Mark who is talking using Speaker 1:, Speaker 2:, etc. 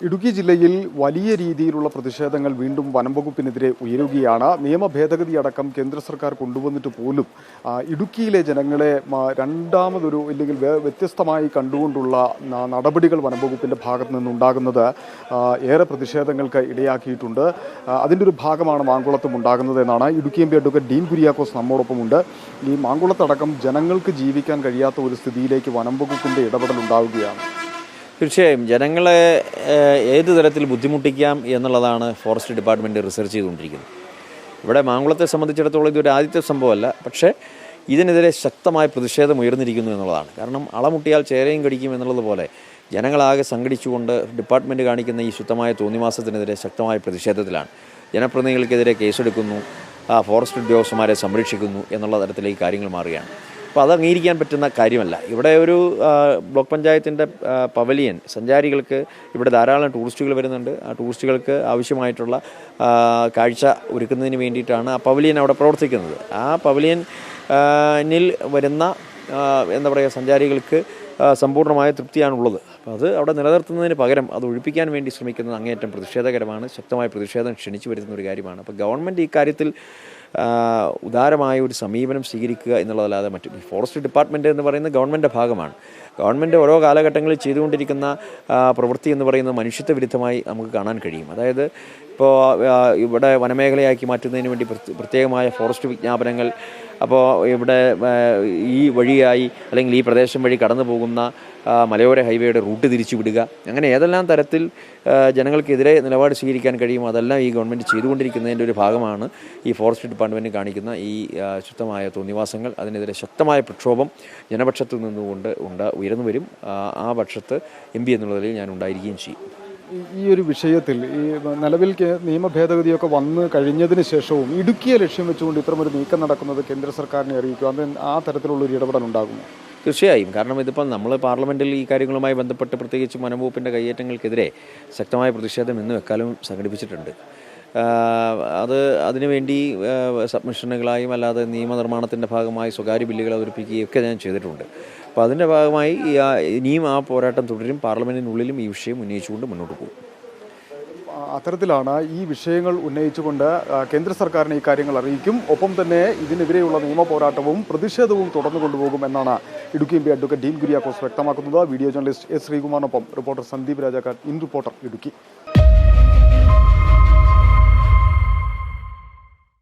Speaker 1: ഇടുക്കി ജില്ലയിൽ വലിയ രീതിയിലുള്ള പ്രതിഷേധങ്ങൾ വീണ്ടും വനം വകുപ്പിനെതിരെ ഉയരുകയാണ്. നിയമ ഭേദഗതി അടക്കം കേന്ദ്ര സർക്കാർ കൊണ്ടുവന്നിട്ട് പോലും ഇടുക്കിയിലെ ജനങ്ങളെ രണ്ടാമതൊരു ഇല്ലെങ്കിൽ വേ- വ്യത്യസ്തമായി കണ്ടുകൊണ്ടുള്ള നടപടികൾ വനം വകുപ്പിന്റെ ഭാഗത്ത് നിന്നുണ്ടാകുന്നത് ഏറെ പ്രതിഷേധങ്ങൾക്ക് ഇടയാക്കിയിട്ടുണ്ട്. അതിന്റെ ഒരു ഭാഗമാണ് മാങ്കുളത്തും ഉണ്ടാകുന്നത് എന്നാണ്. Idukki M P advocate Dean Kuriakose നമ്മോടൊപ്പമുണ്ട്. ഈ മാങ്കുളത്തടക്കം ജനങ്ങൾക്ക് ജീവിക്കാൻ കഴിയാത്ത ഒരു സ്ഥിതിയിലേക്ക് വനം വകുപ്പിന്റെ ഇടപെടൽ ഉണ്ടാവുകയാണ്
Speaker 2: തീർച്ചയായും ജനങ്ങളെ ഏത് തരത്തിൽ ബുദ്ധിമുട്ടിക്കാം എന്നുള്ളതാണ് ഫോറസ്റ്റ് ഡിപ്പാർട്ട്മെന്റ് റിസർച്ച് ചെയ്തുകൊണ്ടിരിക്കുന്നത്. ഇവിടെ മാങ്കുളത്തെ സംബന്ധിച്ചിടത്തോളം ഇതൊരു ആദ്യത്തെ സംഭവമല്ല. പക്ഷേ ഇതിനെതിരെ ശക്തമായ പ്രതിഷേധം ഉയർന്നിരിക്കുന്നു എന്നുള്ളതാണ്. കാരണം അളമുട്ടിയാൽ ചേരയും കടിക്കും എന്നുള്ളതുപോലെ ജനങ്ങളാകെ സംഘടിച്ചുകൊണ്ട് ഡിപ്പാർട്ട്മെന്റ് കാണിക്കുന്ന ഈ ശുദ്ധമായ തോന്നിവാസത്തിനെതിരെ ശക്തമായ പ്രതിഷേധത്തിലാണ്. ജനപ്രതിനിധികൾക്കെതിരെ കേസെടുക്കുന്നു ആ ഫോറസ്റ്റ് ഉദ്യോഗസ്ഥന്മാരെ സംരക്ഷിക്കുന്നു എന്നുള്ള തരത്തിലേക്ക് കാര്യങ്ങൾ മാറുകയാണ്. അപ്പോൾ അത് അംഗീകരിക്കാൻ പറ്റുന്ന കാര്യമല്ല. ഇവിടെ ഒരു ബ്ലോക്ക് പഞ്ചായത്തിന്റെ പവലിയൻ സഞ്ചാരികൾക്ക് ഇവിടെ ധാരാളം ടൂറിസ്റ്റുകൾ വരുന്നുണ്ട്. ആ ടൂറിസ്റ്റുകൾക്ക് ആവശ്യമായിട്ടുള്ള കാഴ്ച ഒരുക്കുന്നതിന് വേണ്ടിയിട്ടാണ് ആ പവലിയൻ അവിടെ പ്രവർത്തിക്കുന്നത്. ആ പവലിയനിൽ നിൽ വരുന്ന എന്താ പറയുക സഞ്ചാരികൾക്ക് സമ്പൂർണമായ തൃപ്തിയാണുള്ളത്. അപ്പോൾ അത് അവിടെ നിലനിർത്തുന്നതിന് പകരം അത് ഒഴിപ്പിക്കാൻ വേണ്ടി ശ്രമിക്കുന്നത് അങ്ങേയറ്റം പ്രതിഷേധകരമാണ്. ശക്തമായ പ്രതിഷേധം ക്ഷണിച്ചു വരുന്ന ഒരു കാര്യമാണ്. അപ്പോൾ ഗവൺമെന്റ് ആ, ഉദാരമായ ഒരു സമീപനം സ്വീകരിക്കുക എന്നുള്ളതല്ലാതെ മറ്റു ഫോറസ്റ്റ് ഡിപ്പാർട്ട്മെന്റ് എന്ന് പറയുന്നത് ഗവൺമെന്റ് ഭാഗമാണ്. ഗവൺമെന്റ് ഓരോ കാലഘട്ടങ്ങളിൽ ചെയ്തുകൊണ്ടിരിക്കുന്ന പ്രവൃത്തി എന്ന് പറയുന്നത് മനുഷ്യത്വ വിരുദ്ധമായി നമുക്ക് കാണാൻ കഴിയും. അതായത് ഇപ്പോൾ ഇവിടെ വനമേഖലയാക്കി മാറ്റുന്നതിന് വേണ്ടി പ്രത്യേകമായ ഫോറസ്റ്റ് വിജ്ഞാപനങ്ങൾ അപ്പോൾ ഇവിടെ ഈ വഴിയായി അല്ലെങ്കിൽ ഈ പ്രദേശം വഴി കടന്നു പോകുന്ന മലയോര ഹൈവേയുടെ റൂട്ട് തിരിച്ചു വിടുക അങ്ങനെ ഏതെല്ലാം തരത്തിൽ ജനങ്ങൾക്കെതിരെ നിലപാട് സ്വീകരിക്കാൻ കഴിയും അതെല്ലാം ഈ ഗവൺമെന്റ് ചെയ്തുകൊണ്ടിരിക്കുന്നതിന്റെ ഒരു ഭാഗമാണ് ഈ ഫോറസ്റ്റ് ഡിപ്പാർട്ട്മെന്റ് കാണിക്കുന്ന ഈ ശുദ്ധമായ തോന്നിവാസങ്ങൾ അതിനെതിരെ ശക്തമായ പ്രക്ഷോഭം ജനപക്ഷത്തു നിന്നുകൊണ്ട് ഉണ്ട് ഉയർന്നു വരും. ആ, പക്ഷത്ത് എം പി എന്നുള്ളതിൽ ഞാൻ ഉണ്ടായിരിക്കുകയും ചെയ്യും.
Speaker 1: ഈ- ഒരു വിഷയത്തിൽ ഈ നിലവിൽ നിയമ ഭേദഗതിയൊക്കെ വന്നു കഴിഞ്ഞതിന് ശേഷവും ഇടുക്കിയെ ലക്ഷ്യം വെച്ചുകൊണ്ട് ഇത്തരമൊരു നീക്കം നടക്കുന്നത് കേന്ദ്ര സർക്കാരിനെ അറിയിക്കും. അത് ആ തരത്തിലുള്ളൊരു ഇടപെടൽ ഉണ്ടാകുമോ?
Speaker 2: തീർച്ചയായും. കാരണം ഇതിപ്പം നമ്മൾ പാർലമെന്റിൽ ഈ കാര്യങ്ങളുമായി ബന്ധപ്പെട്ട് പ്രത്യേകിച്ച് വനംവകുപ്പിന്റെ കയ്യേറ്റങ്ങൾക്കെതിരെ ശക്തമായ പ്രതിഷേധം ഇന്നും എക്കാലവും സംഘടിപ്പിച്ചിട്ടുണ്ട്. അത് അതിനുവേണ്ടി സബ്മിഷനുകളായും അല്ലാതെ നിയമനിർമ്മാണത്തിന്റെ ഭാഗമായി സ്വകാര്യ ബില്ലുകൾ അവതരിപ്പിക്കുകയും ഒക്കെ ഞാൻ ചെയ്തിട്ടുണ്ട്. അപ്പോൾ അതിന്റെ ഭാഗമായി ഇനിയും ആ പോരാട്ടം തുടരും. പാർലമെന്റിനുള്ളിലും ഈ വിഷയം ഉന്നയിച്ചുകൊണ്ട് മുന്നോട്ട് പോകും.
Speaker 1: അത്തരത്തിലാണ് ഈ വിഷയങ്ങൾ ഉന്നയിച്ചുകൊണ്ട് കേന്ദ്ര സർക്കാരിനെ ഈ കാര്യങ്ങൾ അറിയിക്കും. ഒപ്പം തന്നെ ഇതിനെതിരെയുള്ള നിയമ പോരാട്ടവും പ്രതിഷേധവും തുടർന്നു കൊണ്ടുപോകും എന്നാണ് Idukki M P advocate Dean Kuriakose വ്യക്തമാക്കുന്നത്. Video journalist S ശ്രീകുമാറിനൊപ്പം reporter Sandeep Rajakkad. In reporter Idukki.